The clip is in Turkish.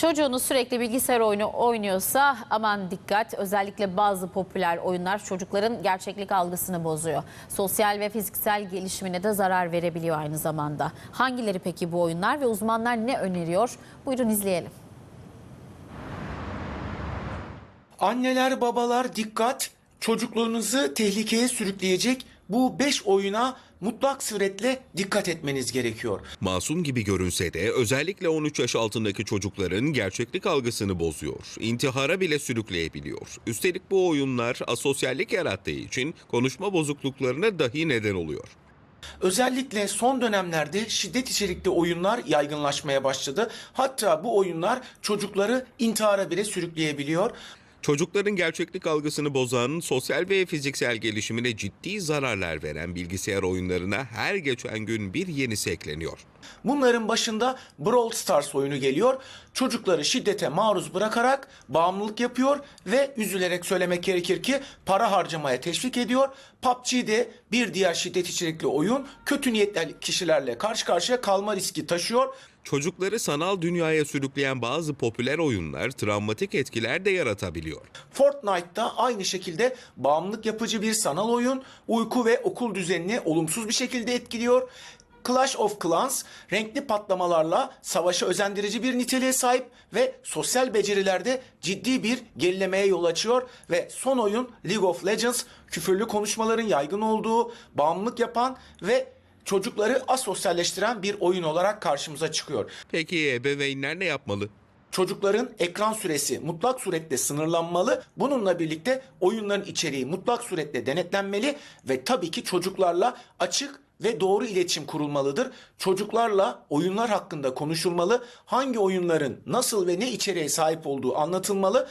Çocuğunuz sürekli bilgisayar oyunu oynuyorsa aman dikkat. Özellikle bazı popüler oyunlar çocukların gerçeklik algısını bozuyor. Sosyal ve fiziksel gelişimine de zarar verebiliyor aynı zamanda. Hangileri peki bu oyunlar ve uzmanlar ne öneriyor? Buyurun izleyelim. Anneler babalar dikkat çocuklarınızı tehlikeye sürükleyecek bu 5 oyuna mutlak suretle dikkat etmeniz gerekiyor. Masum gibi görünse de özellikle 13 yaş altındaki çocukların gerçeklik algısını bozuyor. İntihara bile sürükleyebiliyor. Üstelik bu oyunlar asosyallik yarattığı için konuşma bozukluklarına dahi neden oluyor. Özellikle son dönemlerde şiddet içerikli oyunlar yaygınlaşmaya başladı. Hatta bu oyunlar çocukları intihara bile sürükleyebiliyor. Çocukların gerçeklik algısını bozan, sosyal ve fiziksel gelişimine ciddi zararlar veren bilgisayar oyunlarına her geçen gün bir yenisi ekleniyor. Bunların başında Brawl Stars oyunu geliyor. Çocukları şiddete maruz bırakarak bağımlılık yapıyor ve üzülerek söylemek gerekir ki para harcamaya teşvik ediyor. PUBG de bir diğer şiddet içerikli oyun kötü niyetli kişilerle karşı karşıya kalma riski taşıyor. Çocukları sanal dünyaya sürükleyen bazı popüler oyunlar travmatik etkiler de yaratabiliyor. Fortnite'da aynı şekilde bağımlılık yapıcı bir sanal oyun uyku ve okul düzenini olumsuz bir şekilde etkiliyor. Clash of Clans renkli patlamalarla savaşa özendirici bir niteliğe sahip ve sosyal becerilerde ciddi bir gerilemeye yol açıyor ve son oyun League of Legends küfürlü konuşmaların yaygın olduğu, bağımlılık yapan ve çocukları asosyalleştiren bir oyun olarak karşımıza çıkıyor. Peki ebeveynler ne yapmalı? Çocukların ekran süresi mutlak surette sınırlanmalı. Bununla birlikte oyunların içeriği mutlak surette denetlenmeli ve tabii ki çocuklarla açık ve doğru iletişim kurulmalıdır. Çocuklarla oyunlar hakkında konuşulmalı. Hangi oyunların nasıl ve ne içeriğe sahip olduğu anlatılmalı.